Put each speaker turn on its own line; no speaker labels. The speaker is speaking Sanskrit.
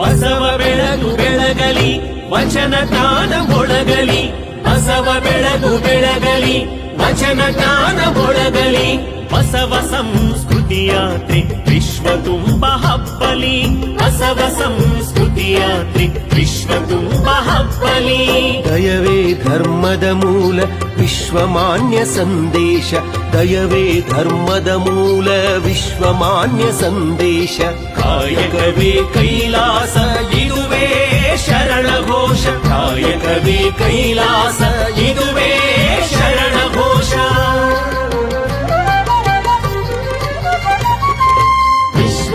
ಬಸವ ಬೆಳಗು ಬೆಳಗಲಿ, ವಚನ ಜ್ಞಾನ ಮೊಳಗಲಿ ಬಸವ ಬೆಳಗು ಬೆಳಗಲಿ, ವಚನ ಜ್ಞಾನ ಮೊಳಗಲಿ ಬಸವ ಸಂಸ್ಕೃತಿ ಯಾತ್ರೆ, ವಿಶ್ವ ತುಂಬ ಹಬ್ಬಲಿ, ಬಸವ ಸಂಸ್ಕೃತಿ ಯಾತ್ರೆ. विश्व महब्बली
दयवे धर्मद मूल विश्वमान्य सन्देश। दयवे धर्मद मूल विश्वमान्य सन्देश।
काय कवि कैलास युरुवे शरणघोष। काय कवि कैलास युरुवे शरणघोष। विश्व